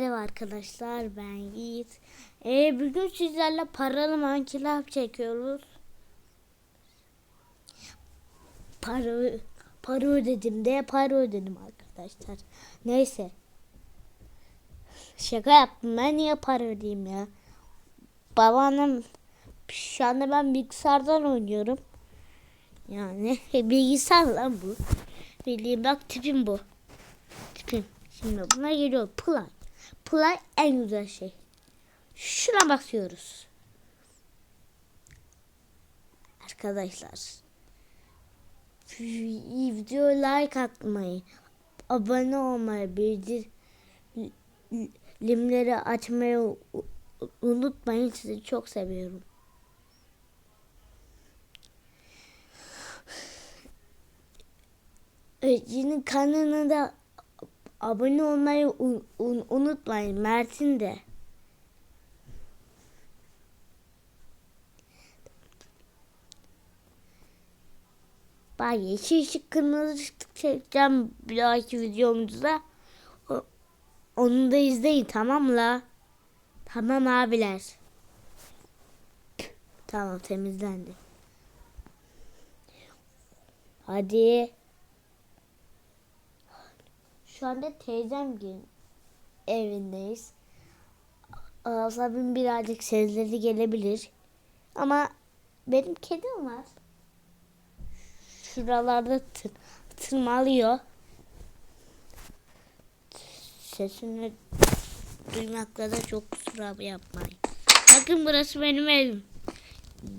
Merhaba arkadaşlar ben Yiğit. Ee, bugün sizlerle paralı mankilap çekiyoruz. Para, para ödedim de para ödedim arkadaşlar. Neyse. Şaka yaptım ben niye para ödeyeyim ya. Babaannem şu anda ben bilgisayardan oynuyorum. Yani bilgisayar lan bu. Bildiğim bak tipim bu. Tipim. Şimdi buna geliyor play. Play en güzel şey. Şuna bakıyoruz. Arkadaşlar. Videoya like atmayı, abone olmayı, bildirimleri açmayı unutmayın. Sizi çok seviyorum. Öcünün kanalına da abone olmayı un- un- unutmayın. Mert'in de. Bak yeşil ışık kırmızı ışık çekeceğim bir dahaki videomuzda. Onu da izleyin tamam la. Tamam abiler. Tamam temizlendi. Hadi. Şu anda teyzem evindeyiz. Asabım birazcık sesleri gelebilir. Ama benim kedim var. Şuralarda tır, tırmalıyor. Sesini duymakla da çok kusura yapmayın. Bakın burası benim evim.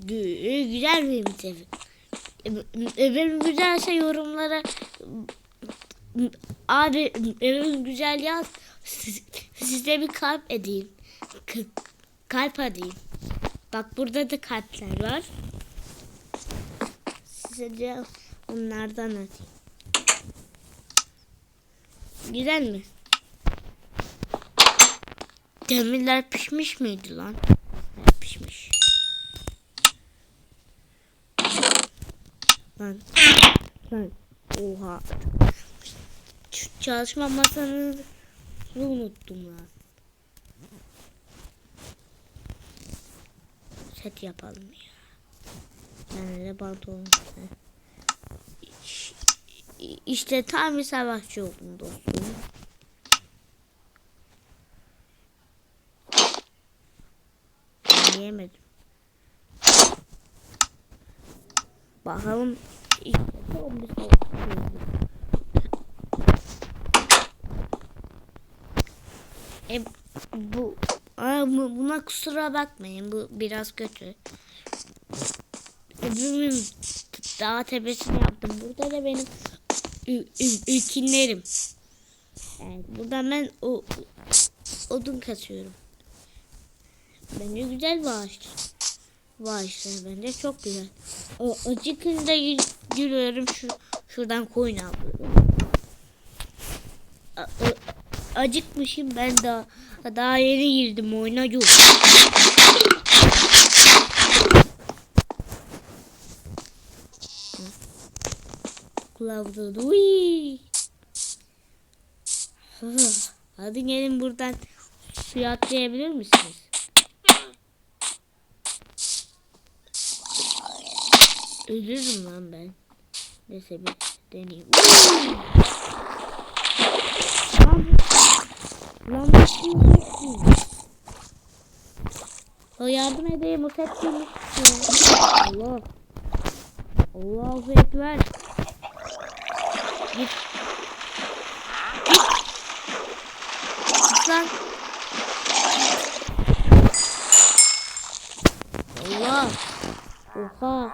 Gü- Güzel bir evim. Evim güzelse yorumlara Abi evim güzel yaz. Siz- Size bir kalp edeyim. K- kalp edeyim. Bak burada da kalpler var. Size de onlardan atayım. Güzel mi? Demirler pişmiş miydi lan? Pişmiş. Lan. Lan. Oha. Çalışma masanızı unuttum lan. Set yapalım ya. Yani de pantolon. İş- İşte tam bir savaşçı oldum dostum. Yemedim. Bakalım işte tam bir savaşçı oldum. E, bu Aa, bu- buna kusura bakmayın. Bu biraz kötü. Öbürünün dağ tepesini yaptım. Burada da benim ülkinlerim. Evet, burada ben o odun kasıyorum. Bence güzel bir ağaç. Bu ağaçlar bence çok güzel. O acıkınca yü- yürüyorum şu şuradan koyun alıyorum. Acıkmışım ben daha daha yeni girdim oyuna yok. Kılavuzda. Hadi gelin buradan suya atlayabilir misiniz? Ölürüm lan ben. Neyse bir deneyeyim. Lan Lan? O yardım edeyim o set kimmiş? Allah. Allahu Ekber. Git. Git. Git lan. Allah. Oha.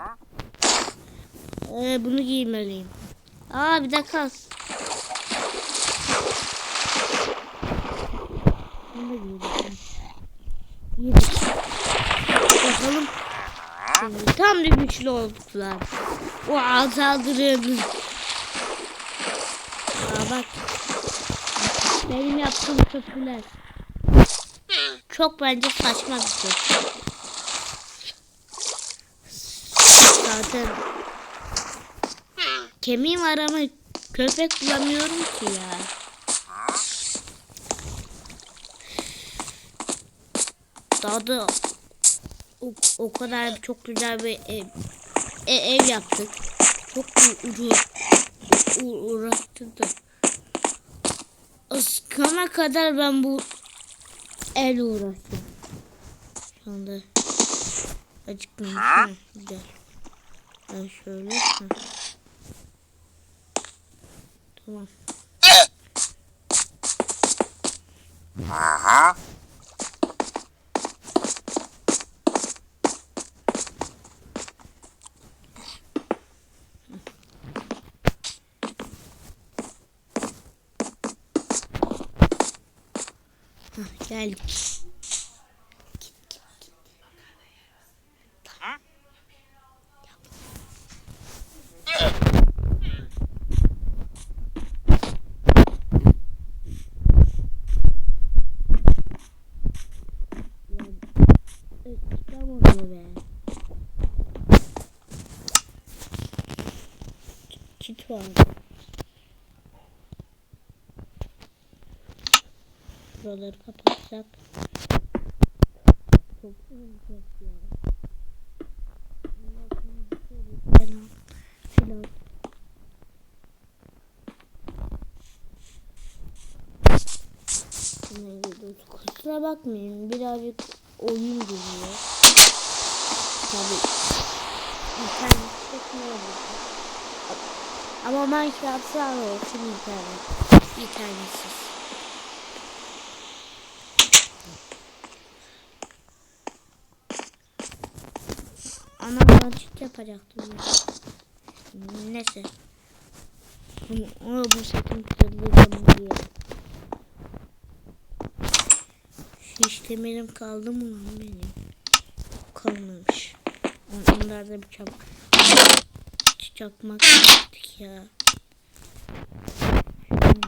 Ee, bunu giymeliyim. Aa bir dakika. Da giyeceğim. Yedik. Bakalım. Şimdi tam da güçlü olduklar. O saldırın. Aa bak. Benim yaptığım köprüler. Çok bence saçma bir şey. Zaten kemiğim var ama köpek bulamıyorum ki ya. Daha da o, o kadar çok güzel bir ev, e- ev yaptık. Çok uğra u- uğraştırdım. Iskana kadar ben bu el uğraştım. Şu anda acıkmamış. Hı, Güzel. Ben şöyle. hı. Tamam. Hah, geldik. Çıkamadı be. Kit var. Buraları kapatsak. Çok olacak ya. Filan. Neydi? Kusura bakmayın. Birazcık oyun geliyor. Tabii. İnternet olacak? Ama Minecraft sağ olsun internet. İnternetsiz. Ana çift yapacaktım. ya. Neyse. Ama bu kırıldığı zaman diye. Hiç demirim kaldı mı lan benim? Kalmamış. On- Onlarda bir çabuk. Çakmak yaptık ya. Hmm.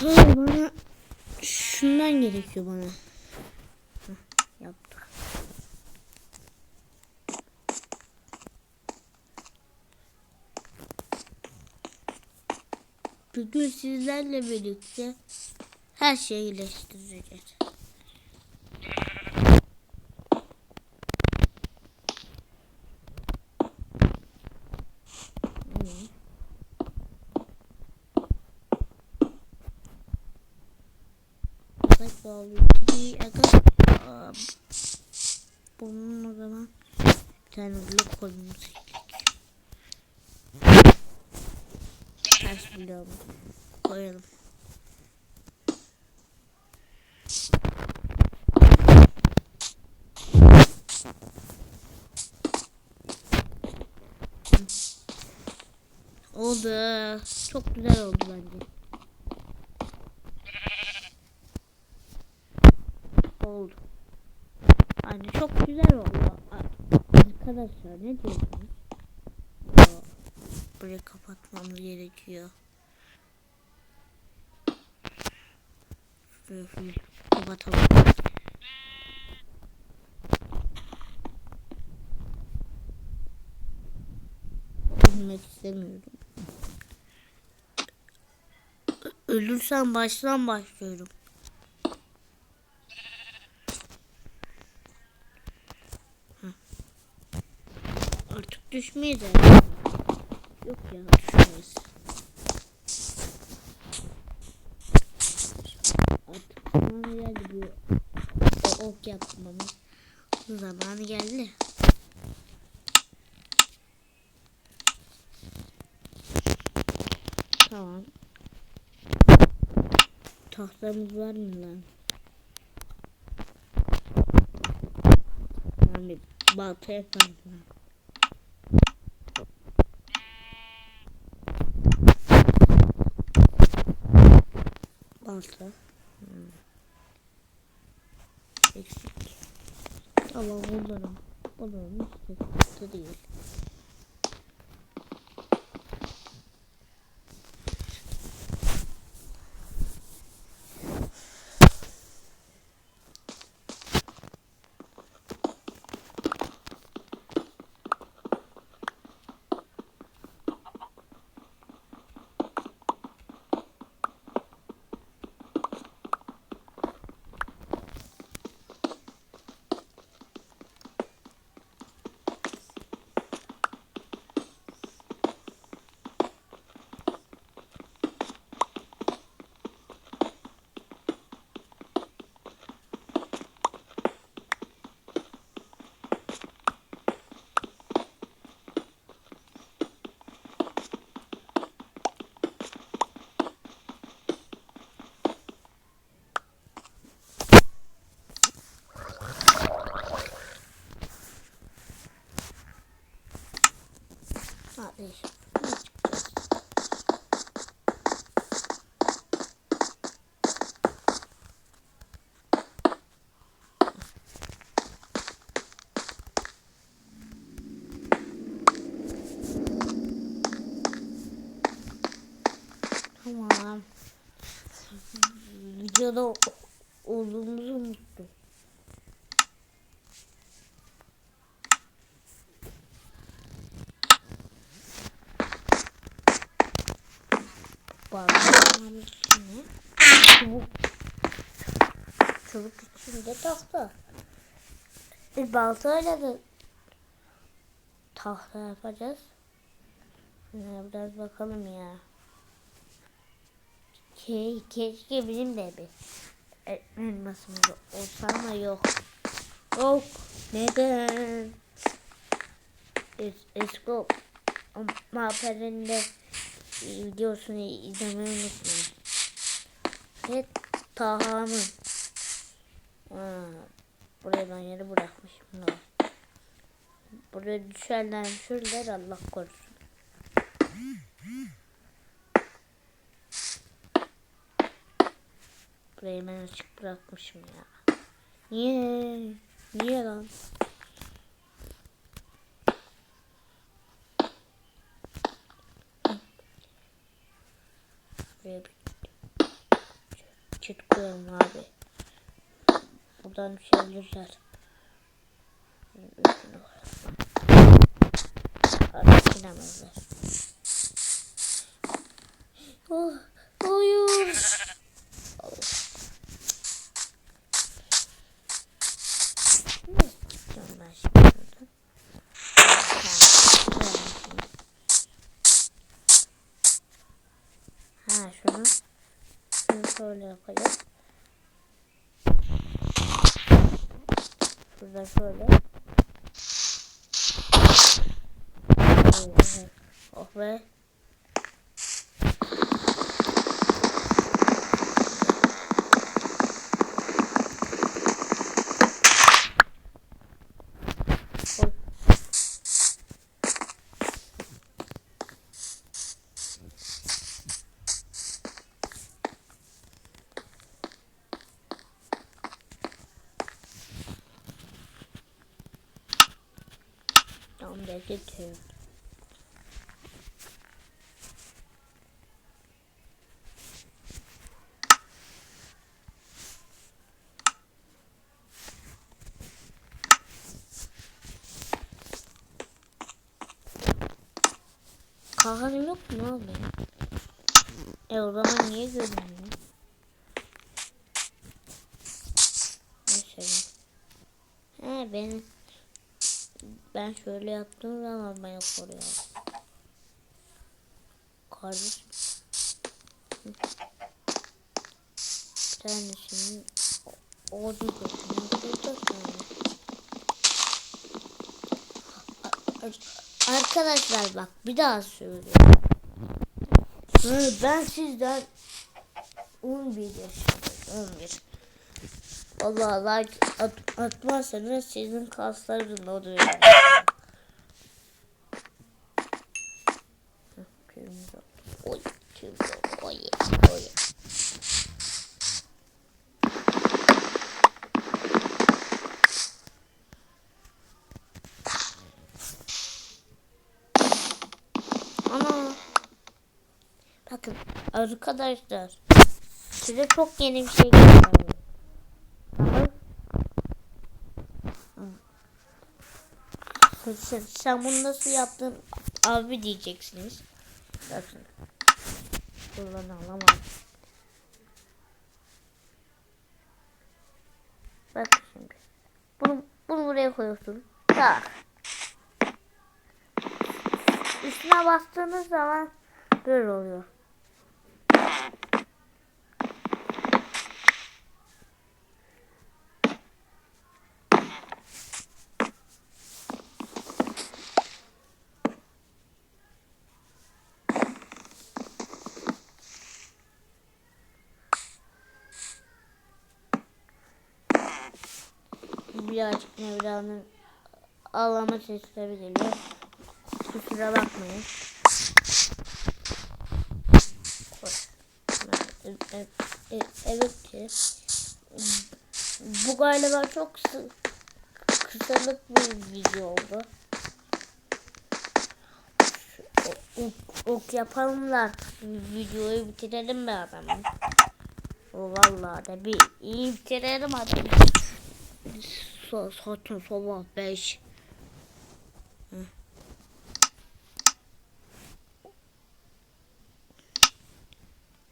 Ha, bana şundan gerekiyor bana. Hah, yaptık. Bugün sizlerle birlikte her şeyi iyileştireceğiz. Bunun o zaman bir tane blok koymamız gerekiyor. Ters bloğu koyalım. Oldu. Çok güzel oldu bence. Oldu. Hani çok güzel oldu. Arkadaşlar ne diyorsunuz? Burayı kapatmamız gerekiyor. Full kapatalım. Bilmek istemiyorum. Ölürsem baştan başlıyorum. Artık düşmeyiz. Yok ya düşmeyiz. Artık zamanı geldi bu o ok yapmamın zamanı geldi. Tamam. Tahtamız var mı lan? Yani balta yaparım. Balta. Tamam bulurum. Bulurum. Sıkıntı değil. Videoda olduğumuzu unuttum. Balkonun içine çubuk çubuk içinde tahta. Bir baltayla da tahta yapacağız. Şuna biraz bakalım ya. Ke keşke bizim de bir elmasımız olsa ama yok. Yok. Neden? Es Esko Maper'inde videosunu izlemeyi unutmayın. Ve Taha'nın Aa, Buraya ben yeri bırakmışım. Var? Buraya düşerler düşürler Allah korusun. Burayı ben açık bırakmışım ya. Niye? Niye lan? Buraya bir koyalım abi. Buradan düşebilirler. Üstüne koyalım. Artık inemezler. Oh, hayır. Nasıl çıkacağım ben şimdi buradan? Ha, Ha şunu şunu şöyle yapacağız. Şurada şöyle. Oh be. Oy. Tamam da getiriyorum. Kahvem yok mu abi? E o zaman niye görünmüyor? Mesela. He ben ben şöyle yaptığım zaman beni koruyor. Kardeşim. Tanesini orada götürüyor. Arkadaşlar bak bir daha söylüyorum. Ben sizden 11 yaşındayım. 11. Allah like at, atmazsanız sizin kaslarınız oluyor. Kırmızı. Oy, kırmızı. Oy, oy. Ana. Bakın arkadaşlar. Size çok yeni bir şey göstereyim. Sen, sen bunu nasıl yaptın abi diyeceksiniz. Bakın. Buradan alamam. Bak şimdi. Bunu, bunu buraya koyuyorsun. Tak. Üstüne bastığınız zaman böyle oluyor. Birazcık Mevla'nın ağlama sesleri geliyor. Kusura bakmayın. Evet ki bu galiba çok kısa, kısalık bir video oldu. Ok, ok yapalım da videoyu bitirelim be adamım. Vallahi da bir iyi bitirelim hadi. So, saçın sabah 5.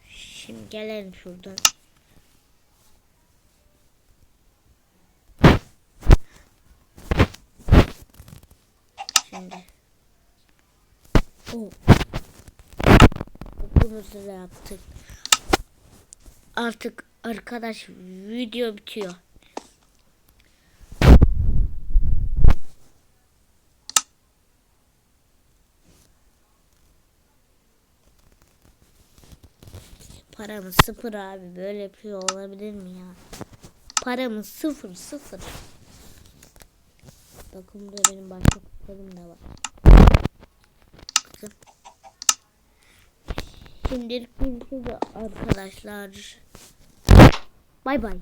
Şimdi gelelim şuradan. Şimdi. Oh. Okumuzu da yaptık. Artık arkadaş video bitiyor. Paramız sıfır abi. Böyle şey olabilir mi ya? Paramız sıfır sıfır. Bakın burada benim başka kutlarım da var. Bakın. Şimdilik görüşürüz arkadaşlar. Bay bay.